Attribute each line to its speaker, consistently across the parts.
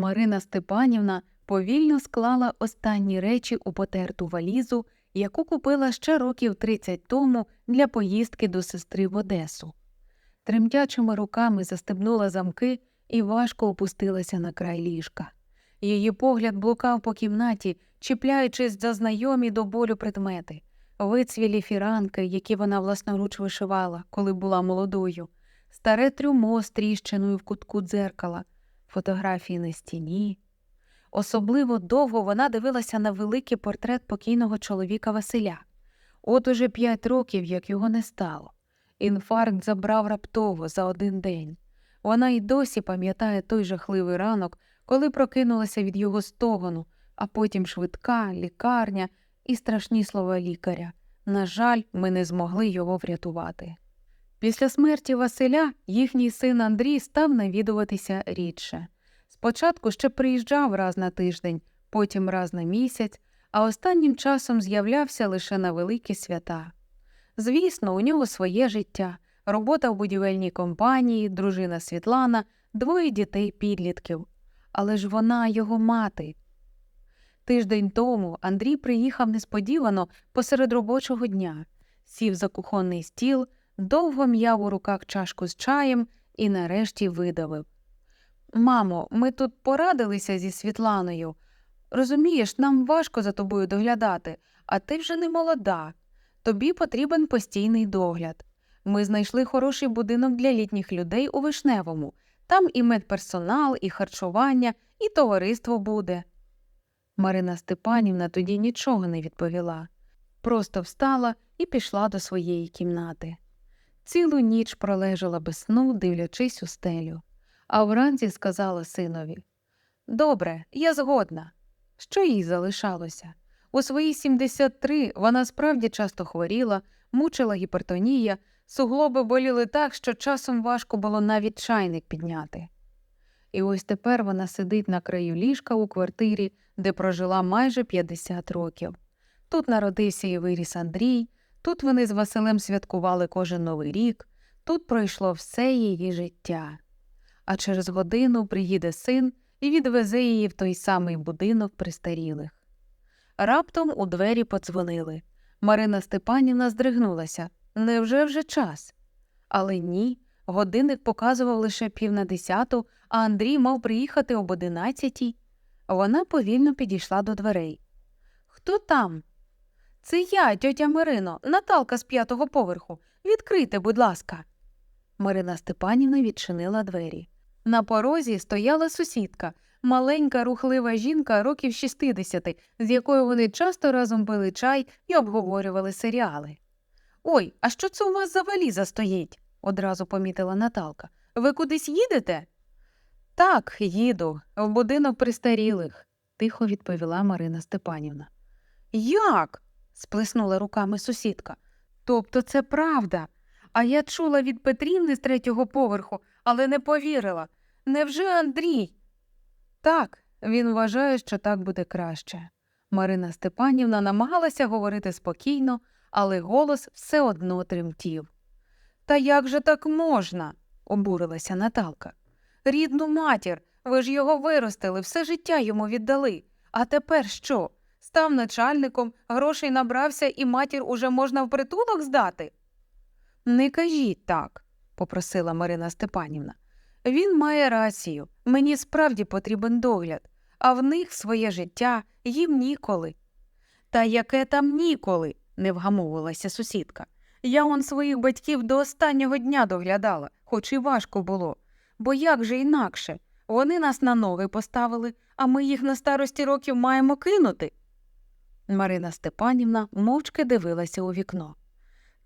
Speaker 1: Марина Степанівна повільно склала останні речі у потерту валізу, яку купила ще років 30 тому для поїздки до сестри в Одесу. Тремтячими руками застебнула замки і важко опустилася на край ліжка. Її погляд блукав по кімнаті, чіпляючись за знайомі до болю предмети, вицвілі фіранки, які вона власноруч вишивала, коли була молодою, старе трюмо з тріщиною в кутку дзеркала, фотографії на стіні. Особливо довго вона дивилася на великий портрет покійного чоловіка Василя. От уже п'ять років, як його не стало. Інфаркт забрав раптово за один день. Вона й досі пам'ятає той жахливий ранок, коли прокинулася від його стогону, а потім швидка, лікарня і страшні слова лікаря. На жаль, ми не змогли його врятувати. Після смерті Василя їхній син Андрій став навідуватися рідше. Спочатку ще приїжджав раз на тиждень, потім раз на місяць, а останнім часом з'являвся лише на великі свята. Звісно, у нього своє життя, робота в будівельній компанії, дружина Світлана, двоє дітей підлітків. Але ж вона його мати. Тиждень тому Андрій приїхав несподівано посеред робочого дня, сів за кухонний стіл, довго м'яв у руках чашку з чаєм і нарешті видавив. Мамо, ми тут порадилися зі Світланою. Розумієш, нам важко за тобою доглядати, а ти вже не молода. Тобі потрібен постійний догляд. Ми знайшли хороший будинок для літніх людей у Вишневому. Там і медперсонал, і харчування, і товариство буде. Марина Степанівна тоді нічого не відповіла, просто встала і пішла до своєї кімнати. Цілу ніч пролежала без сну, дивлячись у стелю, а вранці сказала синові Добре, я згодна. Що їй залишалося? У свої 73 вона справді часто хворіла, мучила гіпертонія, суглоби боліли так, що часом важко було навіть чайник підняти. І ось тепер вона сидить на краю ліжка у квартирі, де прожила майже 50 років. Тут народився і виріс Андрій, тут вони з Василем святкували кожен новий рік, тут пройшло все її життя. А через годину приїде син і відвезе її в той самий будинок престарілих. Раптом у двері подзвонили. Марина Степанівна здригнулася. Невже вже час? Але ні, годинник показував лише пів на десяту, а Андрій мав приїхати об одинадцятій. Вона повільно підійшла до дверей. Хто там? Це я, тьотя Марино, Наталка з п'ятого поверху. Відкрийте, будь ласка. Марина Степанівна відчинила двері. На порозі стояла сусідка, маленька рухлива жінка років 60, з якою вони часто разом пили чай і обговорювали серіали. Ой, а що це у вас за валіза стоїть? одразу помітила Наталка. Ви кудись їдете? Так, їду, в будинок престарілих, тихо відповіла Марина Степанівна. Як? Сплеснула руками сусідка. Тобто це правда. А я чула від Петрівни з третього поверху, але не повірила. Невже Андрій? Так, він вважає, що так буде краще. Марина Степанівна намагалася говорити спокійно, але голос все одно тремтів. Та як же так можна? обурилася Наталка. Рідну матір, ви ж його виростили, все життя йому віддали. А тепер що? Став начальником, грошей набрався, і матір уже можна в притулок здати? Не кажіть так, попросила Марина Степанівна. Він має рацію. Мені справді потрібен догляд, а в них своє життя їм ніколи. Та яке там ніколи? не вгамовувалася сусідка. Я он своїх батьків до останнього дня доглядала, хоч і важко було. Бо як же інакше? Вони нас на ноги поставили, а ми їх на старості років маємо кинути. Марина Степанівна мовчки дивилася у вікно.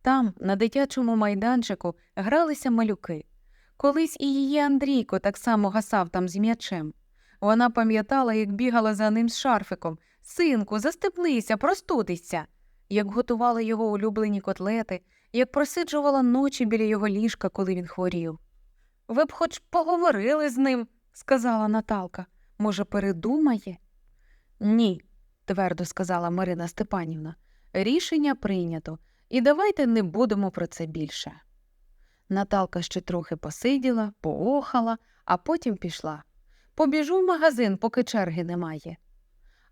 Speaker 1: Там, на дитячому майданчику, гралися малюки. Колись і її Андрійко так само гасав там з м'ячем. Вона пам'ятала, як бігала за ним з шарфиком. Синку, застеплися, простудися, як готувала його улюблені котлети, як просиджувала ночі біля його ліжка, коли він хворів. Ви б хоч поговорили з ним, сказала Наталка. Може, передумає? Ні, твердо сказала Марина Степанівна. Рішення прийнято, і давайте не будемо про це більше. Наталка ще трохи посиділа, поохала, а потім пішла. Побіжу в магазин, поки черги немає.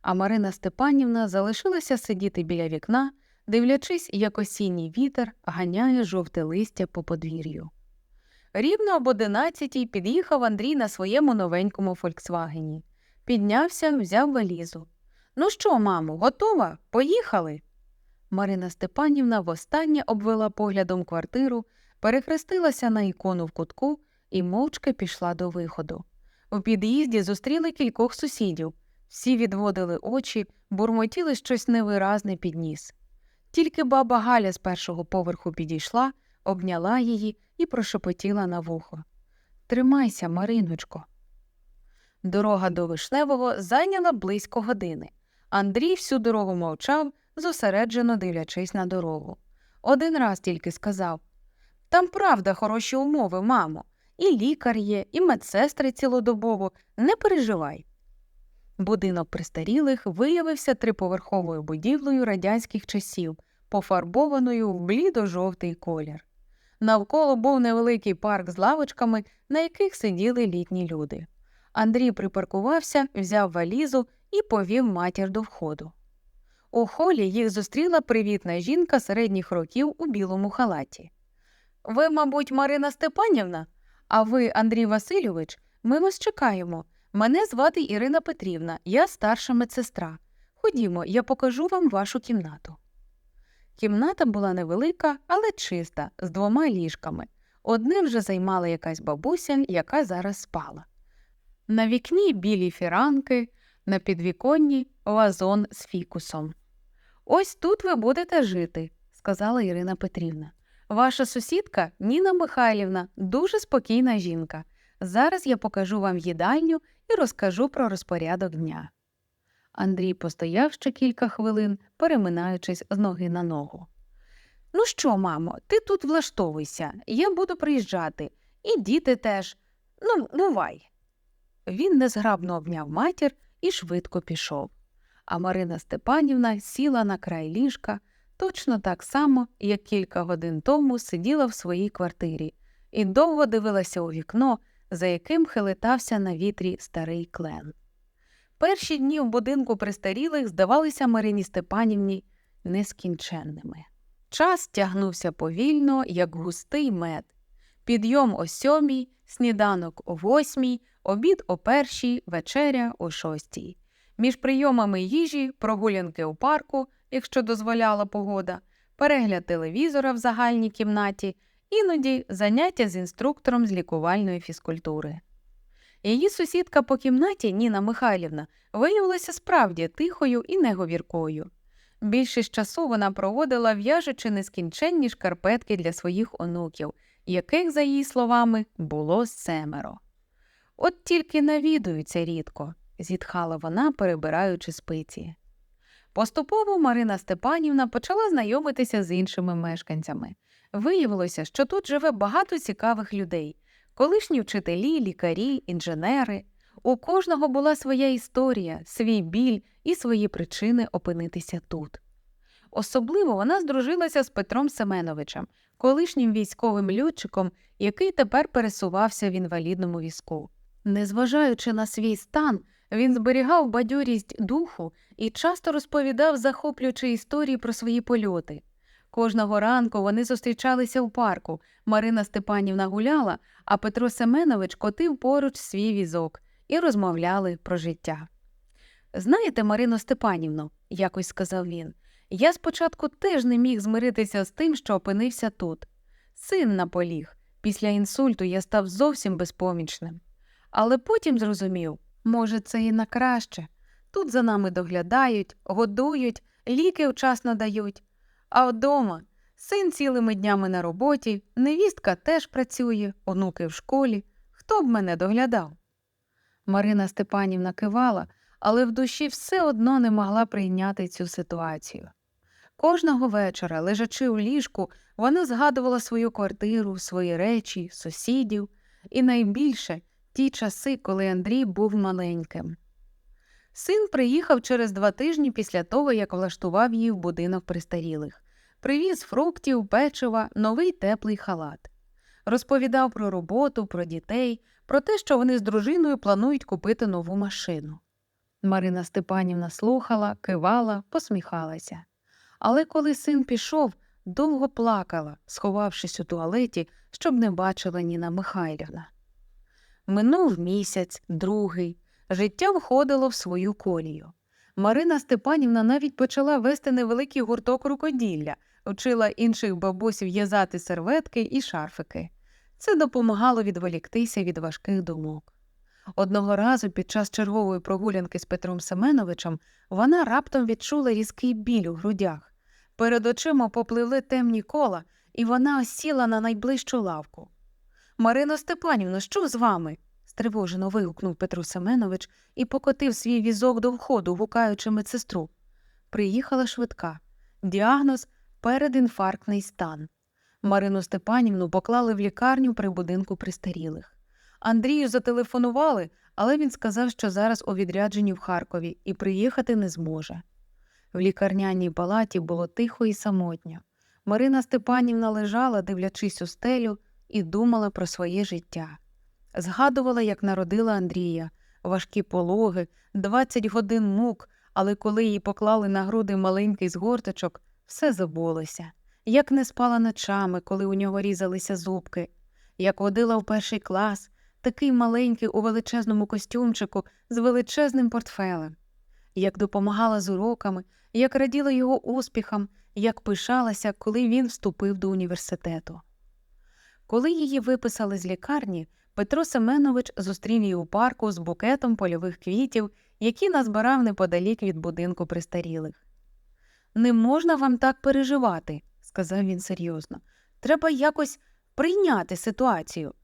Speaker 1: А Марина Степанівна залишилася сидіти біля вікна, дивлячись, як осінній вітер ганяє жовте листя по подвір'ю. Рівно об одинадцятій під'їхав Андрій на своєму новенькому Фольксвагені. Піднявся, взяв валізу. Ну що, мамо, готова? Поїхали. Марина Степанівна востаннє обвела поглядом квартиру, перехрестилася на ікону в кутку і мовчки пішла до виходу. У під'їзді зустріли кількох сусідів. Всі відводили очі, бурмотіли щось невиразне під ніс. Тільки баба Галя з першого поверху підійшла, обняла її і прошепотіла на вухо. Тримайся, Мариночко. Дорога до Вишневого зайняла близько години. Андрій всю дорогу мовчав, зосереджено дивлячись на дорогу. Один раз тільки сказав Там правда хороші умови, мамо. І лікар є, і медсестри цілодобово. Не переживай. Будинок престарілих виявився триповерховою будівлею радянських часів, пофарбованою в блідо-жовтий колір. Навколо був невеликий парк з лавочками, на яких сиділи літні люди. Андрій припаркувався, взяв валізу і повів матір до входу. У холі їх зустріла привітна жінка середніх років у білому халаті. Ви, мабуть, Марина Степанівна? А ви, Андрій Васильович, ми вас чекаємо. Мене звати Ірина Петрівна, я старша медсестра. Ходімо, я покажу вам вашу кімнату. Кімната була невелика, але чиста, з двома ліжками. Одним вже займала якась бабуся, яка зараз спала. На вікні білі фіранки, на підвіконні вазон з фікусом. Ось тут ви будете жити, сказала Ірина Петрівна. Ваша сусідка Ніна Михайлівна дуже спокійна жінка. Зараз я покажу вам їдальню і розкажу про розпорядок дня. Андрій постояв ще кілька хвилин, переминаючись з ноги на ногу. Ну що, мамо, ти тут влаштовуйся, я буду приїжджати, і діти теж. Ну, бувай. Він незграбно обняв матір і швидко пішов. А Марина Степанівна сіла на край ліжка точно так само, як кілька годин тому сиділа в своїй квартирі, і довго дивилася у вікно, за яким хилитався на вітрі старий клен. Перші дні в будинку престарілих здавалися Марині Степанівні нескінченними. Час тягнувся повільно, як густий мед. Підйом о сьомій, сніданок о восьмій, обід о першій, вечеря о шостій. Між прийомами їжі, прогулянки у парку, якщо дозволяла погода, перегляд телевізора в загальній кімнаті, іноді заняття з інструктором з лікувальної фізкультури. Її сусідка по кімнаті Ніна Михайлівна виявилася справді тихою і неговіркою. Більшість часу вона проводила в'яжучи нескінченні шкарпетки для своїх онуків, яких, за її словами, було семеро. От тільки навідуються рідко, зітхала вона, перебираючи спиці. Поступово Марина Степанівна почала знайомитися з іншими мешканцями. Виявилося, що тут живе багато цікавих людей колишні вчителі, лікарі, інженери. У кожного була своя історія, свій біль і свої причини опинитися тут. Особливо вона здружилася з Петром Семеновичем, колишнім військовим льотчиком, який тепер пересувався в інвалідному візку. Незважаючи на свій стан, він зберігав бадьорість духу і часто розповідав захоплюючі історії про свої польоти. Кожного ранку вони зустрічалися в парку. Марина Степанівна гуляла, а Петро Семенович котив поруч свій візок і розмовляли про життя. Знаєте, Марино Степанівно, якось сказав він, я спочатку теж не міг змиритися з тим, що опинився тут. Син наполіг. Після інсульту я став зовсім безпомічним. Але потім зрозумів, може, це і на краще. Тут за нами доглядають, годують, ліки вчасно дають. А вдома син цілими днями на роботі, невістка теж працює, онуки в школі. Хто б мене доглядав? Марина Степанівна кивала, але в душі все одно не могла прийняти цю ситуацію. Кожного вечора, лежачи у ліжку, вона згадувала свою квартиру, свої речі, сусідів і найбільше ті часи, коли Андрій був маленьким. Син приїхав через два тижні після того, як влаштував її в будинок престарілих, привіз фруктів, печива, новий теплий халат. Розповідав про роботу, про дітей, про те, що вони з дружиною планують купити нову машину. Марина Степанівна слухала, кивала, посміхалася. Але коли син пішов, довго плакала, сховавшись у туалеті, щоб не бачила Ніна Михайлівна. Минув місяць, другий. Життя входило в свою колію. Марина Степанівна навіть почала вести невеликий гурток рукоділля, вчила інших бабусь в'язати серветки і шарфики. Це допомагало відволіктися від важких думок. Одного разу під час чергової прогулянки з Петром Семеновичем вона раптом відчула різкий біль у грудях. Перед очима попливли темні кола, і вона осіла на найближчу лавку. Марино Степанівно, що з вами? стривожено вигукнув Петро Семенович і покотив свій візок до входу, гукаючи медсестру. Приїхала швидка. Діагноз передінфарктний стан. Марину Степанівну поклали в лікарню при будинку престарілих. Андрію зателефонували, але він сказав, що зараз у відрядженні в Харкові і приїхати не зможе. В лікарняній палаті було тихо і самотньо. Марина Степанівна лежала, дивлячись у стелю, і думала про своє життя. Згадувала, як народила Андрія, важкі пологи, 20 годин мук, але коли їй поклали на груди маленький згорточок, все забулося. Як не спала ночами, коли у нього різалися зубки, як водила в перший клас, такий маленький у величезному костюмчику з величезним портфелем, як допомагала з уроками, як раділа його успіхам, як пишалася, коли він вступив до університету. Коли її виписали з лікарні, Петро Семенович зустрів її у парку з букетом польових квітів, які назбирав неподалік від будинку престарілих. Не можна вам так переживати, сказав він серйозно. Треба якось прийняти ситуацію.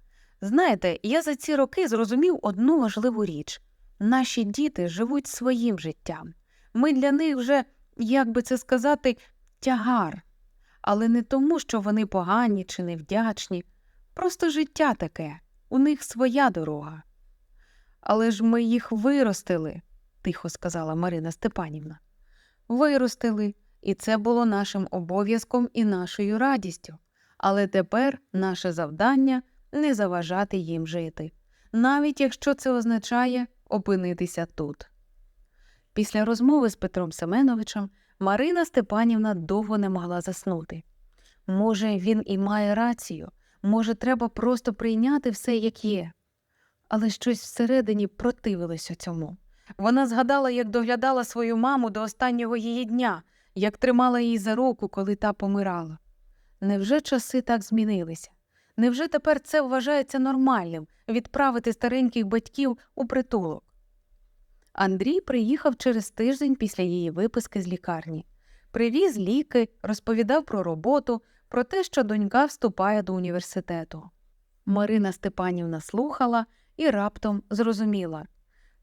Speaker 1: Знаєте, я за ці роки зрозумів одну важливу річ наші діти живуть своїм життям. Ми для них вже, як би це сказати, тягар, але не тому, що вони погані чи невдячні, просто життя таке, у них своя дорога. Але ж ми їх виростили, тихо сказала Марина Степанівна. Виростили, і це було нашим обов'язком і нашою радістю. Але тепер наше завдання не заважати їм жити, навіть якщо це означає опинитися тут. Після розмови з Петром Семеновичем Марина Степанівна довго не могла заснути. Може, він і має рацію, може, треба просто прийняти все, як є. Але щось всередині противилося цьому. Вона згадала, як доглядала свою маму до останнього її дня, як тримала її за руку, коли та помирала. Невже часи так змінилися? Невже тепер це вважається нормальним відправити стареньких батьків у притулок? Андрій приїхав через тиждень після її виписки з лікарні. Привіз ліки, розповідав про роботу, про те, що донька вступає до університету. Марина Степанівна слухала і раптом зрозуміла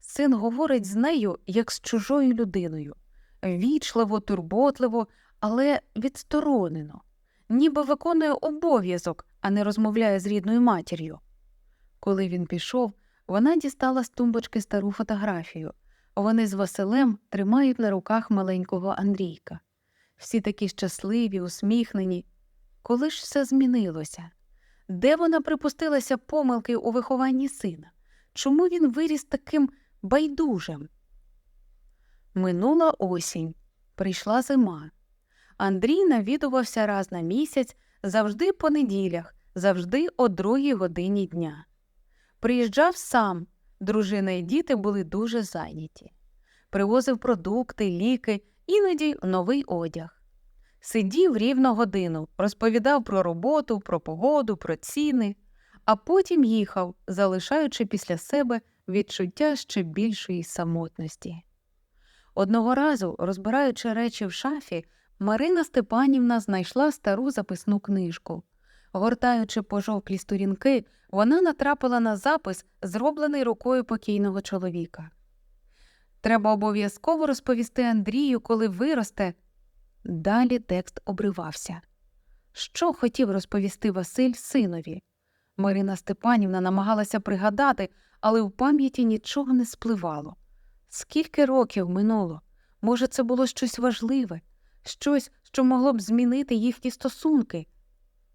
Speaker 1: син говорить з нею, як з чужою людиною, вічливо, турботливо, але відсторонено, ніби виконує обов'язок, а не розмовляє з рідною матір'ю. Коли він пішов, вона дістала з тумбочки стару фотографію. Вони з Василем тримають на руках маленького Андрійка. Всі такі щасливі, усміхнені. Коли ж все змінилося? Де вона припустилася помилки у вихованні сина? Чому він виріс таким байдужим? Минула осінь, прийшла зима. Андрій навідувався раз на місяць, завжди по неділях, завжди о другій годині дня. Приїжджав сам, дружина і діти були дуже зайняті. Привозив продукти, ліки, іноді новий одяг. Сидів рівно годину, розповідав про роботу, про погоду, про ціни, а потім їхав, залишаючи після себе відчуття ще більшої самотності. Одного разу, розбираючи речі в шафі, Марина Степанівна знайшла стару записну книжку. Гортаючи пожовклі сторінки, вона натрапила на запис, зроблений рукою покійного чоловіка. Треба обов'язково розповісти Андрію, коли виросте. Далі текст обривався. Що хотів розповісти Василь синові? Марина Степанівна намагалася пригадати, але в пам'яті нічого не спливало. Скільки років минуло? Може, це було щось важливе, щось, що могло б змінити їхні стосунки.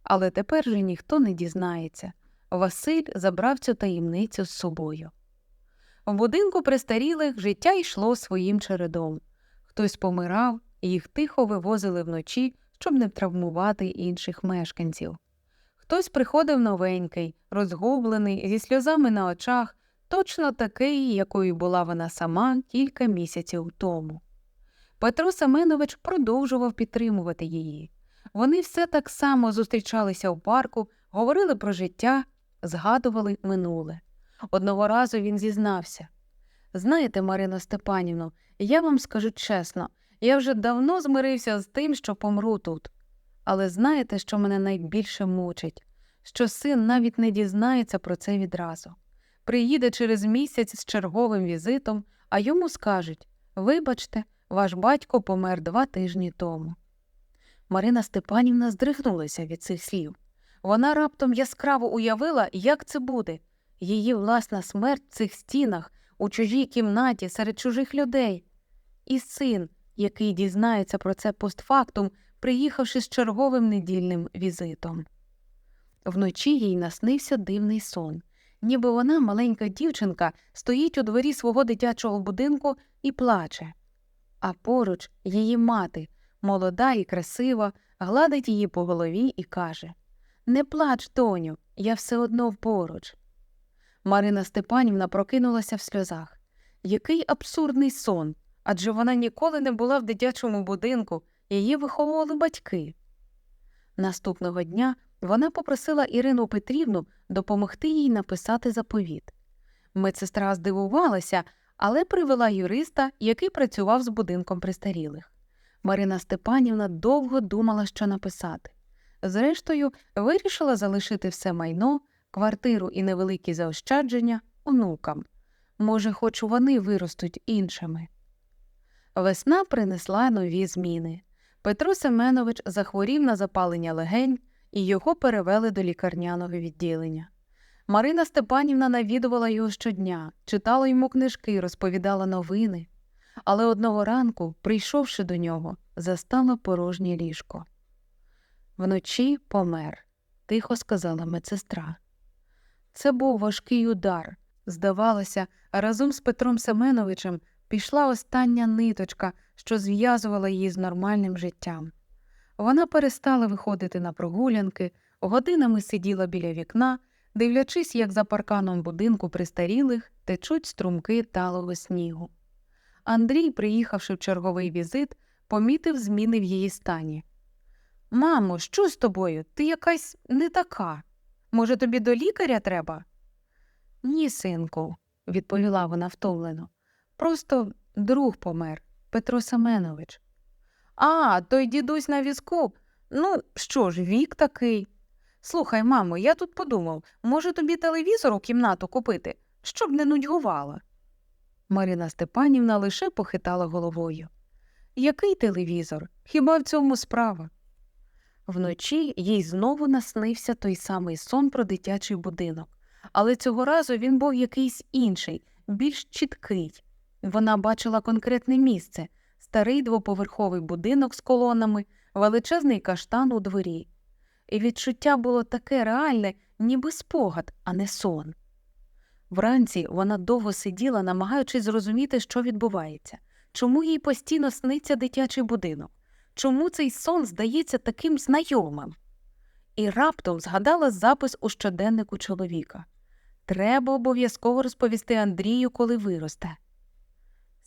Speaker 1: Але тепер же ніхто не дізнається. Василь забрав цю таємницю з собою. В будинку престарілих життя йшло своїм чередом. Хтось помирав, їх тихо вивозили вночі, щоб не травмувати інших мешканців. Хтось приходив новенький, розгублений, зі сльозами на очах, точно такий, якою була вона сама кілька місяців тому. Петро Семенович продовжував підтримувати її. Вони все так само зустрічалися у парку, говорили про життя, згадували минуле. Одного разу він зізнався Знаєте, Марино Степанівно, я вам скажу чесно, я вже давно змирився з тим, що помру тут. Але знаєте, що мене найбільше мучить? Що син навіть не дізнається про це відразу. Приїде через місяць з черговим візитом, а йому скажуть Вибачте, ваш батько помер два тижні тому. Марина Степанівна здригнулася від цих слів. Вона раптом яскраво уявила, як це буде її власна смерть в цих стінах, у чужій кімнаті, серед чужих людей. І син, який дізнається про це постфактум, приїхавши з черговим недільним візитом. Вночі їй наснився дивний сон, ніби вона, маленька дівчинка, стоїть у дворі свого дитячого будинку і плаче. А поруч її мати, молода і красива, гладить її по голові і каже Не плач, доню, я все одно поруч. Марина Степанівна прокинулася в сльозах. Який абсурдний сон, адже вона ніколи не була в дитячому будинку, її виховували батьки. Наступного дня вона попросила Ірину Петрівну допомогти їй написати заповіт. Медсестра здивувалася, але привела юриста, який працював з будинком престарілих. Марина Степанівна довго думала, що написати. Зрештою, вирішила залишити все майно, квартиру і невеликі заощадження онукам. Може, хоч вони виростуть іншими. Весна принесла нові зміни. Петро Семенович захворів на запалення легень, і його перевели до лікарняного відділення. Марина Степанівна навідувала його щодня, читала йому книжки, розповідала новини. Але одного ранку, прийшовши до нього, застала порожнє ліжко. Вночі помер, тихо сказала медсестра. Це був важкий удар. Здавалося, разом з Петром Семеновичем пішла остання ниточка, що зв'язувала її з нормальним життям. Вона перестала виходити на прогулянки, годинами сиділа біля вікна, дивлячись, як за парканом будинку престарілих течуть струмки талого снігу. Андрій, приїхавши в черговий візит, помітив зміни в її стані. Мамо, що з тобою? Ти якась не така. Може, тобі до лікаря треба? Ні, синку, відповіла вона втомлено. Просто друг помер, Петро Семенович. А, той дідусь на візку. Ну, що ж, вік такий. Слухай, мамо, я тут подумав, може тобі телевізор у кімнату купити, щоб не нудьгувала. Марина Степанівна лише похитала головою. Який телевізор? Хіба в цьому справа? Вночі їй знову наснився той самий сон про дитячий будинок, але цього разу він був якийсь інший, більш чіткий. Вона бачила конкретне місце старий двоповерховий будинок з колонами, величезний каштан у дворі. І відчуття було таке реальне, ніби спогад, а не сон. Вранці вона довго сиділа, намагаючись зрозуміти, що відбувається, чому їй постійно сниться дитячий будинок, чому цей сон здається таким знайомим. І раптом згадала запис у щоденнику чоловіка Треба обов'язково розповісти Андрію, коли виросте.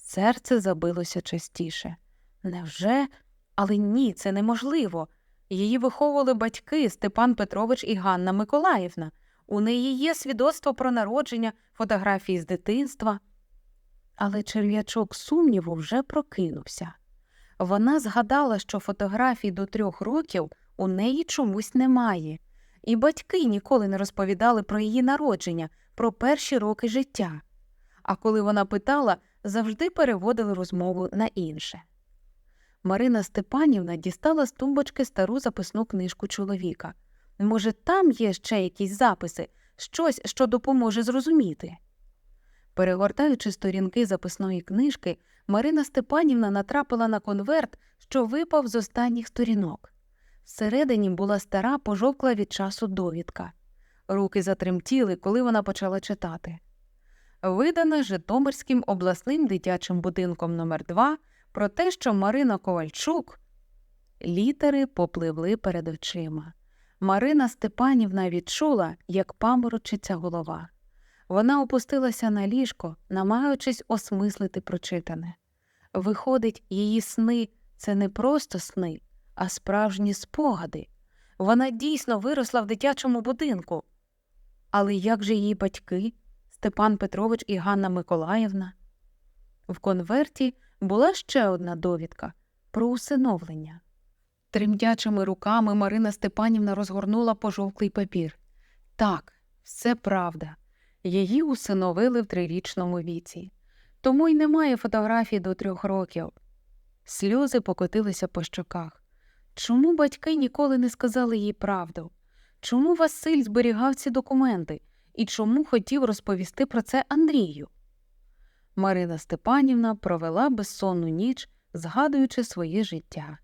Speaker 1: Серце забилося частіше. Невже? Але ні, це неможливо. Її виховували батьки Степан Петрович і Ганна Миколаївна. У неї є свідоцтво про народження, фотографії з дитинства. Але черв'ячок сумніву вже прокинувся. Вона згадала, що фотографій до трьох років у неї чомусь немає, і батьки ніколи не розповідали про її народження, про перші роки життя. А коли вона питала, завжди переводили розмову на інше. Марина Степанівна дістала з тумбочки стару записну книжку чоловіка. Може, там є ще якісь записи, щось, що допоможе зрозуміти. Перегортаючи сторінки записної книжки, Марина Степанівна натрапила на конверт, що випав з останніх сторінок. Всередині була стара пожовкла від часу довідка. Руки затремтіли, коли вона почала читати. Видане Житомирським обласним дитячим будинком номер 2 про те, що Марина Ковальчук. Літери попливли перед очима. Марина Степанівна відчула, як паморочиться голова. Вона опустилася на ліжко, намагаючись осмислити прочитане. Виходить, її сни це не просто сни, а справжні спогади. Вона дійсно виросла в дитячому будинку. Але як же її батьки, Степан Петрович і Ганна Миколаївна? В конверті була ще одна довідка про усиновлення. Тремтячими руками Марина Степанівна розгорнула пожовклий папір. Так, все правда. Її усиновили в трирічному віці, тому й немає фотографій до трьох років. Сльози покотилися по щоках. Чому батьки ніколи не сказали їй правду? Чому Василь зберігав ці документи і чому хотів розповісти про це Андрію? Марина Степанівна провела безсонну ніч, згадуючи своє життя.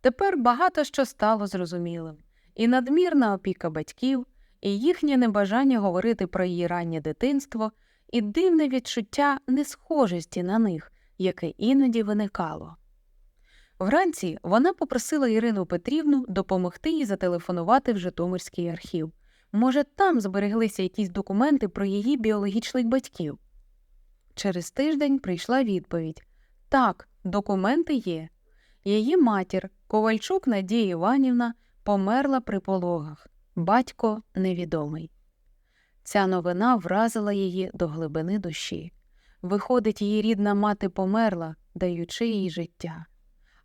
Speaker 1: Тепер багато що стало зрозумілим і надмірна опіка батьків, і їхнє небажання говорити про її раннє дитинство, і дивне відчуття несхожості на них, яке іноді виникало. Вранці вона попросила Ірину Петрівну допомогти їй зателефонувати в Житомирський архів. Може, там збереглися якісь документи про її біологічних батьків. Через тиждень прийшла відповідь так, документи є. Її матір, Ковальчук Надія Іванівна, померла при пологах, батько невідомий. Ця новина вразила її до глибини душі. Виходить, її рідна мати померла, даючи їй життя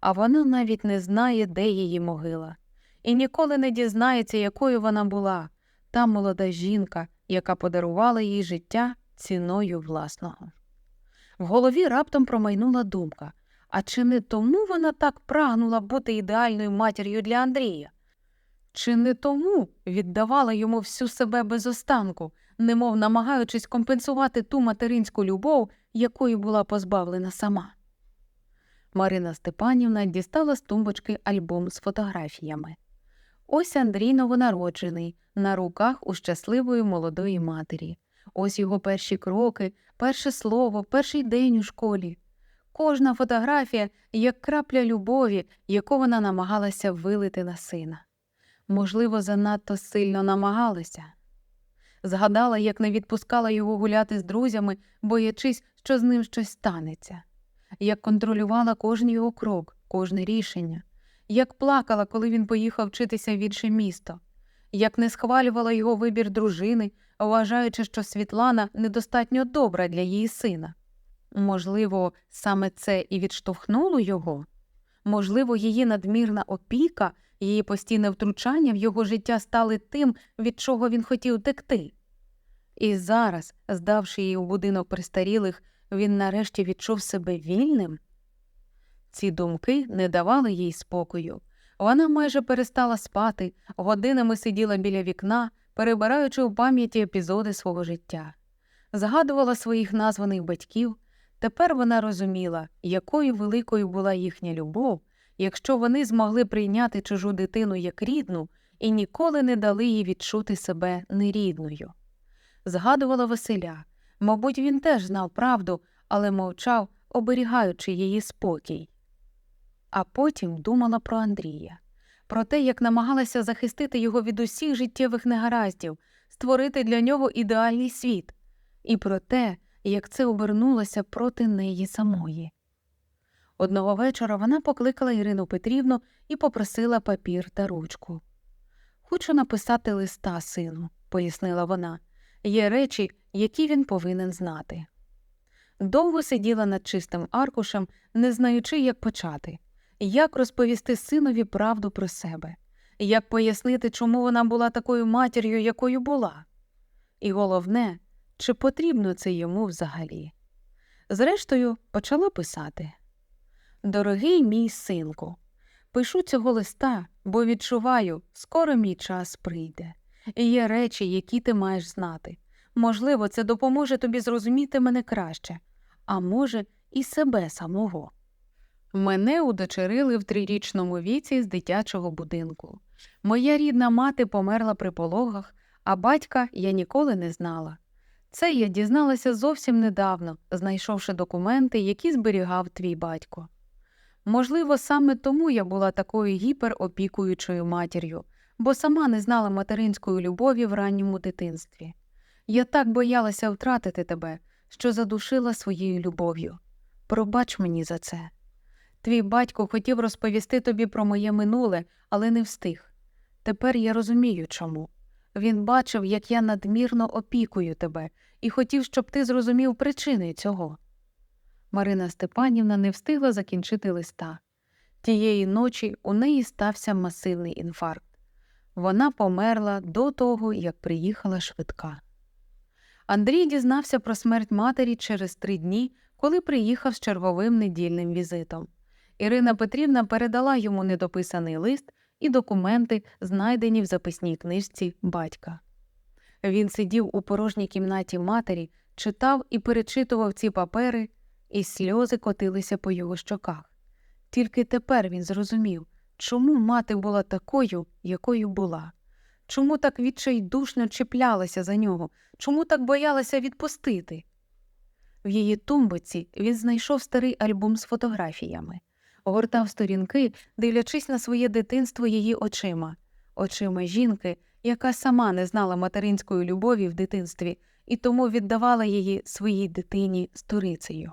Speaker 1: а вона навіть не знає, де її могила, і ніколи не дізнається, якою вона була, та молода жінка, яка подарувала їй життя ціною власного. В голові раптом промайнула думка а чи не тому вона так прагнула бути ідеальною матір'ю для Андрія? Чи не тому віддавала йому всю себе без останку, немов намагаючись компенсувати ту материнську любов, якої була позбавлена сама? Марина Степанівна дістала з тумбочки альбом з фотографіями. Ось Андрій новонароджений, на руках у щасливої молодої матері. Ось його перші кроки, перше слово, перший день у школі. Кожна фотографія як крапля любові, яку вона намагалася вилити на сина. Можливо, занадто сильно намагалася. Згадала, як не відпускала його гуляти з друзями, боячись, що з ним щось станеться як контролювала кожен його крок, кожне рішення, як плакала, коли він поїхав вчитися в інше місто, як не схвалювала його вибір дружини, вважаючи, що Світлана недостатньо добра для її сина. Можливо, саме це і відштовхнуло його? Можливо, її надмірна опіка, її постійне втручання в його життя стали тим, від чого він хотів текти. І зараз, здавши її у будинок престарілих, він нарешті відчув себе вільним. Ці думки не давали їй спокою. Вона майже перестала спати, годинами сиділа біля вікна, перебираючи у пам'яті епізоди свого життя. Згадувала своїх названих батьків. Тепер вона розуміла, якою великою була їхня любов, якщо вони змогли прийняти чужу дитину як рідну і ніколи не дали їй відчути себе нерідною. Згадувала Василя, Мабуть, він теж знав правду, але мовчав, оберігаючи її спокій. А потім думала про Андрія, про те, як намагалася захистити його від усіх життєвих негараздів, створити для нього ідеальний світ, і про те, як це обернулося проти неї самої. Одного вечора вона покликала Ірину Петрівну і попросила папір та ручку. Хочу написати листа сину, пояснила вона. Є речі, які він повинен знати. Довго сиділа над чистим аркушем, не знаючи, як почати, як розповісти синові правду про себе, як пояснити, чому вона була такою матір'ю, якою була. І головне, чи потрібно це йому взагалі. Зрештою, почала писати Дорогий мій синку, пишу цього листа, бо відчуваю, скоро мій час прийде, і є речі, які ти маєш знати. Можливо, це допоможе тобі зрозуміти мене краще, а може, і себе самого. Мене удочерили в трирічному віці з дитячого будинку. Моя рідна мати померла при пологах, А батька я ніколи не знала. Це я дізналася зовсім недавно, знайшовши документи, які зберігав твій батько. Можливо, саме тому я була такою гіперопікуючою матір'ю, бо сама не знала материнської любові в ранньому дитинстві. Я так боялася втратити тебе, що задушила своєю любов'ю. Пробач мені за це. Твій батько хотів розповісти тобі про моє минуле, але не встиг. Тепер я розумію, чому. Він бачив, як я надмірно опікую тебе, і хотів, щоб ти зрозумів причини цього. Марина Степанівна не встигла закінчити листа. Тієї ночі у неї стався масивний інфаркт. Вона померла до того, як приїхала швидка. Андрій дізнався про смерть матері через три дні, коли приїхав з черговим недільним візитом. Ірина Петрівна передала йому недописаний лист і документи, знайдені в записній книжці батька. Він сидів у порожній кімнаті матері, читав і перечитував ці папери, і сльози котилися по його щоках. Тільки тепер він зрозумів, чому мати була такою, якою була, чому так відчайдушно чіплялася за нього, чому так боялася відпустити. В її тумбоці він знайшов старий альбом з фотографіями, огортав сторінки, дивлячись на своє дитинство її очима, очима жінки, яка сама не знала материнської любові в дитинстві і тому віддавала її своїй дитині сторицею.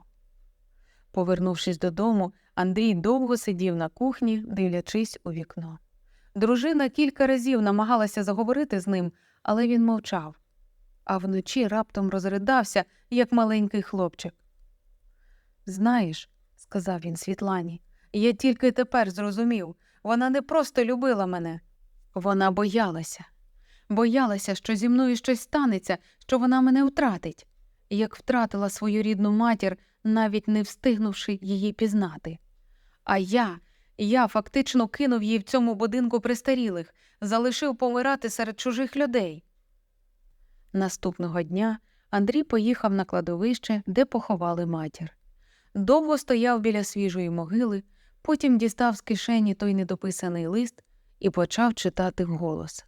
Speaker 1: Повернувшись додому, Андрій довго сидів на кухні, дивлячись у вікно. Дружина кілька разів намагалася заговорити з ним, але він мовчав, а вночі раптом розридався, як маленький хлопчик. Знаєш, сказав він Світлані, я тільки тепер зрозумів, вона не просто любила мене, вона боялася. Боялася, що зі мною щось станеться, що вона мене втратить, як втратила свою рідну матір, навіть не встигнувши її пізнати. А я, я фактично кинув її в цьому будинку престарілих, залишив помирати серед чужих людей. Наступного дня Андрій поїхав на кладовище, де поховали матір. Довго стояв біля свіжої могили, потім дістав з кишені той недописаний лист і почав читати вголос.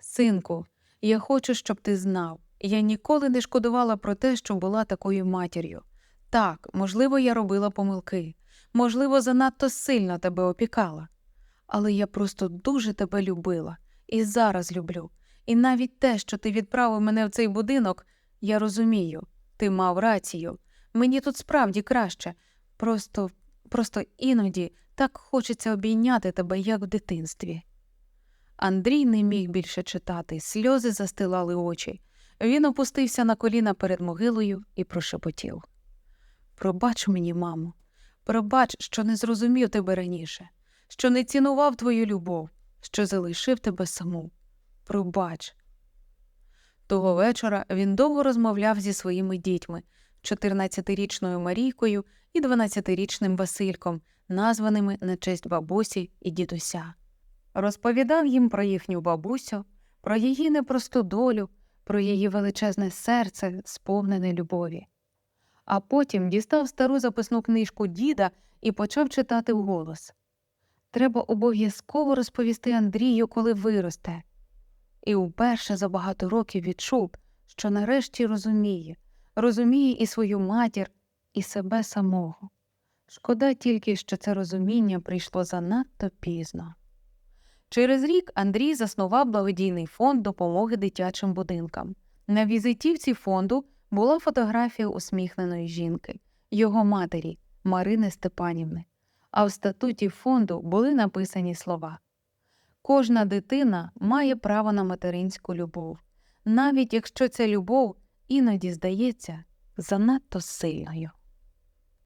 Speaker 1: Синку, я хочу, щоб ти знав. Я ніколи не шкодувала про те, що була такою матір'ю. Так, можливо, я робила помилки, можливо, занадто сильно тебе опікала. Але я просто дуже тебе любила і зараз люблю. І навіть те, що ти відправив мене в цей будинок, я розумію, ти мав рацію. Мені тут справді краще. Просто, просто іноді так хочеться обійняти тебе, як в дитинстві. Андрій не міг більше читати, сльози застилали очі. Він опустився на коліна перед могилою і прошепотів Пробач мені, мамо, пробач, що не зрозумів тебе раніше, що не цінував твою любов, що залишив тебе саму. Пробач. Того вечора він довго розмовляв зі своїми дітьми 14-річною Марійкою і 12-річним Васильком, названими на честь бабусі і дідуся. Розповідав їм про їхню бабусю, про її непросту долю, про її величезне серце, сповнене любові. А потім дістав стару записну книжку діда і почав читати вголос. Треба обов'язково розповісти Андрію, коли виросте. І вперше за багато років відчув, що нарешті розуміє, розуміє і свою матір, і себе самого. Шкода тільки, що це розуміння прийшло занадто пізно. Через рік Андрій заснував благодійний фонд допомоги дитячим будинкам. На візитівці фонду була фотографія усміхненої жінки, його матері Марини Степанівни, а в статуті фонду були написані слова Кожна дитина має право на материнську любов, навіть якщо ця любов іноді здається занадто сильною.